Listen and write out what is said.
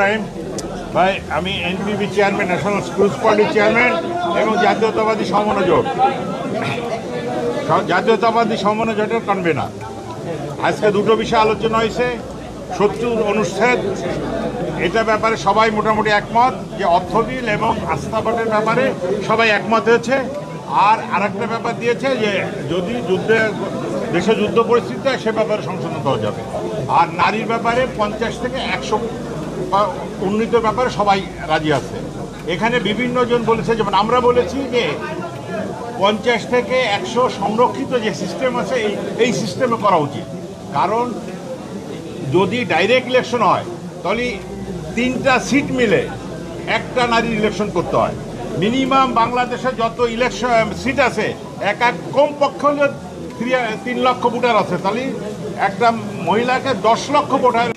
রহিম ভাই, আমি NPP chairman national schools পার্টির চেয়ারম্যান এবং জাতীয়তাবাদী সমন্বয় জাতীয়তাবাদী সমন্বয় জোটের কনভেনার আজকে দুটো বিষয় আলোচনা হয়েছে। শত্রুর অনুচ্ছেদ, এটা ব্যাপারে সবাই মোটামুটি একমত যে অর্থ বিল এবং আস্থা ভোটের ব্যাপারে সবাই একমত হয়েছে। আর আরেকটা ব্যাপার দিয়েছে যে যদি যুদ্ধে, দেশে যুদ্ধ পরিস্থিতি সে ব্যাপারে সংশোধন করা যাবে। আর নারীর ব্যাপারে পঞ্চাশ থেকে একশো উন্নীত ব্যাপারে সবাই রাজি আছে। এখানে বিভিন্ন জন বলেছে, যেমন আমরা বলেছি যে পঞ্চাশ থেকে একশো সংরক্ষিত যে সিস্টেম আছে, এই এই সিস্টেমে করা উচিত। কারণ যদি ডাইরেক্ট ইলেকশন হয়, তাহলে তিনটা সিট মিলে একটা নারীর ইলেকশন করতে হয়। মিনিমাম বাংলাদেশে যত ইলেকশন সিট আছে, এক এক কম পক্ষ তিন লক্ষ ভোটার আছে, তাহলে একটা মহিলাকে দশ লক্ষ ভোটার